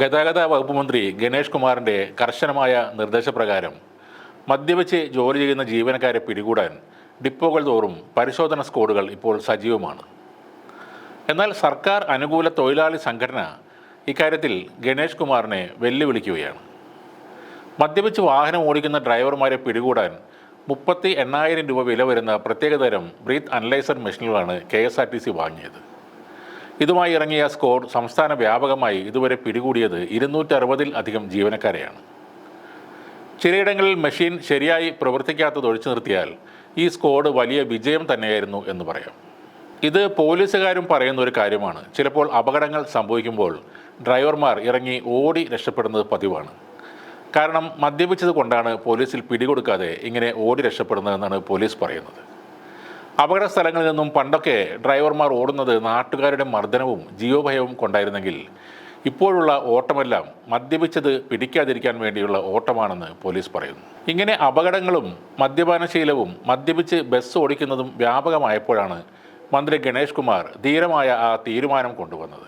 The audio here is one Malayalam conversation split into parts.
ഗതാഗത വകുപ്പ് മന്ത്രി ഗണേഷ് കുമാറിന്റെ കർശനമായ നിർദ്ദേശപ്രകാരം മദ്യവെച്ച് ജോലി ചെയ്യുന്ന ജീവനക്കാരെ പിടികൂടാൻ ഡിപ്പോകൾ തോറും പരിശോധന സ്കോഡുകൾ ഇപ്പോൾ സജീവമാണ്. എന്നാൽ സർക്കാർ അനുകൂല തൊഴിലാളി സംഘടന ഇക്കാര്യത്തിൽ ഗണേഷ് കുമാറിനെ വെല്ലുവിളിക്കുകയാണ്. മദ്യപിച്ച് വാഹനം ഓടിക്കുന്ന ഡ്രൈവർമാരെ പിടികൂടാൻ മുപ്പത്തി എണ്ണായിരം രൂപ വില വരുന്ന പ്രത്യേകതരം breath analyser മെഷീനുകളാണ് K S R T C വാങ്ങിയത്. ഇതുമായി ഇറങ്ങിയ സ്ക്വാഡ് സംസ്ഥാന വ്യാപകമായി ഇതുവരെ പിടികൂടിയത് ഇരുന്നൂറ്ററുപതിൽ അധികം ജീവനക്കാരെയാണ്. ചിലയിടങ്ങളിൽ മെഷീൻ ശരിയായി പ്രവർത്തിക്കാത്തത് ഒഴിച്ചു നിർത്തിയാൽ ഈ സ്കോഡ് വലിയ വിജയം തന്നെയായിരുന്നു എന്ന് പറയാം. ഇത് പോലീസുകാരും പറയുന്ന ഒരു കാര്യമാണ്. ചിലപ്പോൾ അപകടങ്ങൾ സംഭവിക്കുമ്പോൾ ഡ്രൈവർമാർ ഇറങ്ങി ഓടി രക്ഷപ്പെടുന്നത് പതിവാണ്. കാരണം മദ്യപിച്ചത് കൊണ്ടാണ് പോലീസിൽ പിടികൊടുക്കാതെ ഇങ്ങനെ ഓടി രക്ഷപ്പെടുന്നതെന്നാണ് പോലീസ് പറയുന്നത്. അപകട സ്ഥലങ്ങളിൽ നിന്നും പണ്ടൊക്കെ ഡ്രൈവർമാർ ഓടുന്നത് നാട്ടുകാരുടെ മർദ്ദനവും ജീവഭയവും കൊണ്ടായിരുന്നെങ്കിൽ ഇപ്പോഴുള്ള ഓട്ടമെല്ലാം മദ്യപിച്ചത് പിടിക്കാതിരിക്കാൻ വേണ്ടിയുള്ള ഓട്ടമാണെന്ന് പോലീസ് പറയുന്നു. ഇങ്ങനെ അപകടങ്ങളും മദ്യപാനശീലവും മദ്യപിച്ച് ബസ് ഓടിക്കുന്നതും വ്യാപകമായപ്പോഴാണ് മന്ത്രി ഗണേഷ് കുമാർ ധീരമായ ആ തീരുമാനം കൊണ്ടുവന്നത്.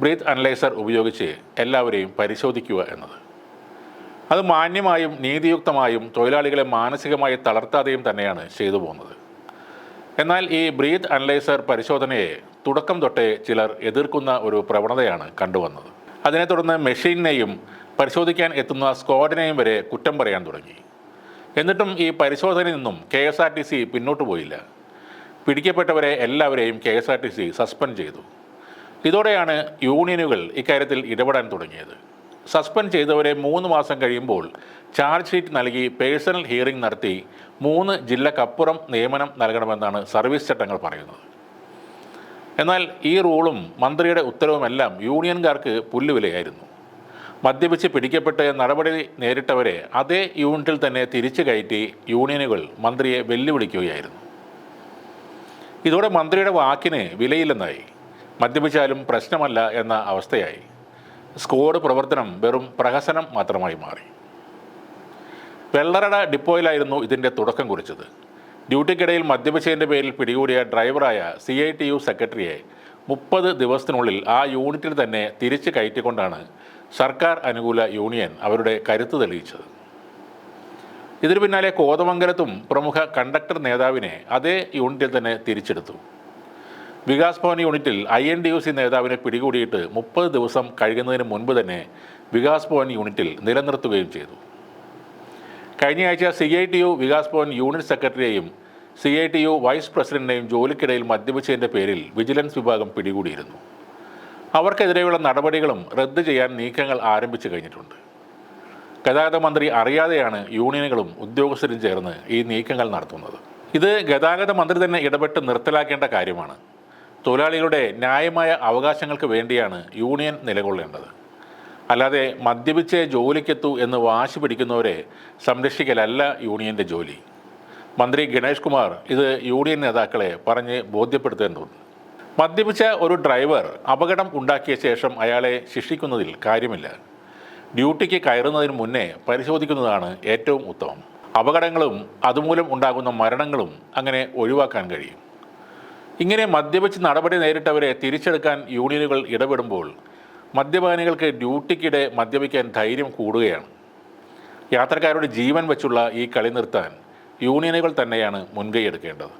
ബ്രീത്ത് അനലൈസർ ഉപയോഗിച്ച് എല്ലാവരെയും പരിശോധിക്കുക എന്നത്. അത് മാന്യമായും നീതിയുക്തമായും തൊഴിലാളികളെ മാനസികമായി തളർത്താതെയും തന്നെയാണ് ചെയ്തു പോകുന്നത്. എന്നാൽ ഈ ബ്രീത്ത് അനലൈസർ പരിശോധനയെ തുടക്കം തൊട്ടേ ചിലർ എതിർക്കുന്ന ഒരു പ്രവണതയാണ് കണ്ടുവന്നത്. അതിനെ തുടർന്ന് മെഷീനെയും പരിശോധിക്കാൻ എത്തുന്ന സ്ക്വാഡിനെയും വരെ കുറ്റം പറയാൻ തുടങ്ങി. എന്നിട്ടും ഈ പരിശോധനയിൽ നിന്നും K S R T C പിന്നോട്ട് പോയില്ല. പിടിക്കപ്പെട്ടവരെ എല്ലാവരെയും K S R T C suspend ചെയ്തു. ഇതോടെയാണ് യൂണിയനുകൾ ഇക്കാര്യത്തിൽ ഇടപെടാൻ തുടങ്ങിയത്. സസ്പെൻഡ് ചെയ്തവരെ മൂന്ന് മാസം കഴിയുമ്പോൾ ചാർജ് ഷീറ്റ് നൽകി പേഴ്സണൽ ഹിയറിംഗ് നടത്തി മൂന്ന് ജില്ലക്കപ്പുറം നിയമനം നൽകണമെന്നാണ് സർവീസ് ചട്ടങ്ങൾ പറയുന്നത്. എന്നാൽ ഈ റൂളും മന്ത്രിയുടെ ഉത്തരവുമെല്ലാം യൂണിയൻകാർക്ക് പുല്ലുവിലയായിരുന്നു. മദ്യപിച്ച് പിടിക്കപ്പെട്ട് നടപടി നേരിട്ടവരെ അതേ യൂണിറ്റിൽ തന്നെ തിരിച്ചു കയറ്റി യൂണിയനുകൾ മന്ത്രിയെ വെല്ലുവിളിക്കുകയായിരുന്നു. ഇതോടെ മന്ത്രിയുടെ വാക്കിന് വിലയില്ലെന്നായി. മദ്യപിച്ചാലും പ്രശ്നമല്ല എന്ന അവസ്ഥയായി. സ്ക്വാഡ് പ്രവർത്തനം വെറും പ്രഹസനം മാത്രമായി മാറി. വെള്ളറട ഡിപ്പോയിലായിരുന്നു ഇതിന്റെ തുടക്കം കുറിച്ചത്. ഡ്യൂട്ടിക്കിടയിൽ മദ്യപിച്ചതിന്റെ പേരിൽ പിടികൂടിയ ഡ്രൈവറായ സി ഐ ടി യു സെക്രട്ടറിയെ മുപ്പത് ദിവസത്തിനുള്ളിൽ ആ യൂണിറ്റിൽ തന്നെ തിരിച്ചു കയറ്റിക്കൊണ്ടാണ് സർക്കാർ അനുകൂല യൂണിയൻ അവരുടെ കരുത്ത് തെളിയിച്ചത്. ഇതിനു പിന്നാലെ കോതമംഗലത്തും പ്രമുഖ കണ്ടക്ടർ നേതാവിനെ അതേ യൂണിറ്റിൽ തന്നെ തിരിച്ചെടുത്തു. വികാസ് ഭവൻ യൂണിറ്റിൽ I N D U C നേതാവിനെ പിടികൂടിയിട്ട് മുപ്പത് ദിവസം കഴിയുന്നതിന് മുൻപ് തന്നെ വികാസ് ഭവൻ യൂണിറ്റിൽ നിലനിർത്തുകയും ചെയ്തു. കഴിഞ്ഞയാഴ്ച C I T U Vikas Bhavan unit സെക്രട്ടറിയെയും C I T U vice പ്രസിഡന്റിനെയും ജോലിക്കിടയിൽ മദ്യപിച്ചതിന്റെ പേരിൽ വിജിലൻസ് വിഭാഗം പിടികൂടിയിരുന്നു. അവർക്കെതിരെയുള്ള നടപടികളും റദ്ദ് ചെയ്യാൻ നീക്കങ്ങൾ ആരംഭിച്ചു കഴിഞ്ഞിട്ടുണ്ട്. ഗതാഗത മന്ത്രി അറിയാതെയാണ് യൂണിയനുകളും ഉദ്യോഗസ്ഥരും ചേർന്ന് ഈ നീക്കങ്ങൾ നടത്തുന്നത്. ഇത് ഗതാഗത മന്ത്രി തന്നെ ഇടപെട്ട് നിർത്തലാക്കേണ്ട കാര്യമാണ്. തൊഴിലാളികളുടെ ന്യായമായ അവകാശങ്ങൾക്ക് വേണ്ടിയാണ് യൂണിയൻ നിലകൊള്ളേണ്ടത്. അല്ലാതെ മദ്യപിച്ച് ജോലിക്കെത്തൂ എന്ന് വാശി പിടിക്കുന്നവരെ സംരക്ഷിക്കലല്ല യൂണിയന്റെ ജോലി. മന്ത്രി ഗണേഷ് കുമാർ ഇത് യൂണിയൻ നേതാക്കളെ പറഞ്ഞ് ബോധ്യപ്പെടുത്തേണ്ടതുണ്ട് മദ്യപിച്ച ഒരു ഡ്രൈവർ അപകടം ഉണ്ടാക്കിയ ശേഷം അയാളെ ശിക്ഷിക്കുന്നതിൽ കാര്യമില്ല. ഡ്യൂട്ടിക്ക് കയറുന്നതിന് മുന്നേ പരിശോധിക്കുന്നതാണ് ഏറ്റവും ഉത്തമം. അപകടങ്ങളും അതുമൂലം ഉണ്ടാകുന്ന മരണങ്ങളും അങ്ങനെ ഒഴിവാക്കാൻ കഴിയും. ഇങ്ങനെ മദ്യപിച്ച് നടപടി നേരിട്ടവരെ തിരിച്ചെടുക്കാൻ യൂണിയനുകൾ ഇടപെടുമ്പോൾ മദ്യപാനികൾക്ക് ഡ്യൂട്ടിക്കിടെ മദ്യപിക്കാൻ ധൈര്യം കൂടുകയാണ്. യാത്രക്കാരുടെ ജീവൻ വെച്ചുള്ള ഈ കളി നിർത്താൻ യൂണിയനുകൾ തന്നെയാണ് മുൻകൈ എടുക്കേണ്ടത്.